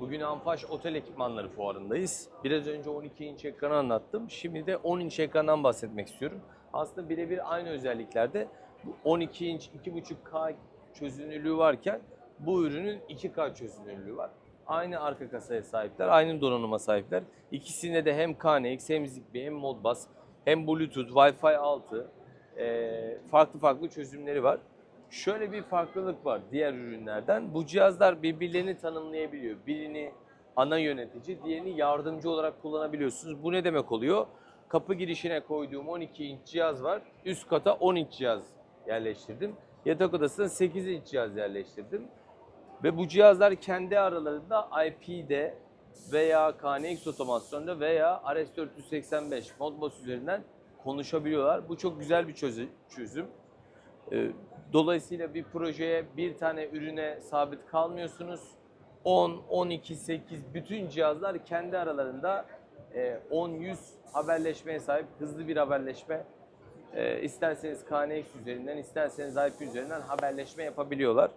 Bugün Anfaş Otel Ekipmanları Fuarı'ndayız. Biraz önce 12 inç ekranı anlattım. Şimdi de 10 inç ekrandan bahsetmek istiyorum. Aslında birebir aynı özelliklerde bu 12 inç 2.5K çözünürlüğü varken bu ürünün 2K çözünürlüğü var. Aynı arka kasaya sahipler, aynı donanıma sahipler. İkisinde de hem KNX hem Zigbee hem Modbus hem Bluetooth, Wi-Fi 6 eee, farklı farklı çözümleri var. Şöyle bir farklılık var diğer ürünlerden. Bu cihazlar birbirlerini tanımlayabiliyor. Birini ana yönetici, diğerini yardımcı olarak kullanabiliyorsunuz. Bu ne demek oluyor? Kapı girişine koyduğum 12 inç cihaz var. Üst kata 10 inç cihaz yerleştirdim. Yatak odasına 8 inç cihaz yerleştirdim. Ve bu cihazlar kendi aralarında IP'de veya KNX otomasyonda veya RS485 Modbus üzerinden konuşabiliyorlar. Bu çok güzel bir çözü- çözüm. Ee, Dolayısıyla bir projeye bir tane ürüne sabit kalmıyorsunuz. 10, 12, 8 bütün cihazlar kendi aralarında e, 10-100 haberleşmeye sahip hızlı bir haberleşme. E, isterseniz KNX üzerinden, isterseniz IP üzerinden haberleşme yapabiliyorlar.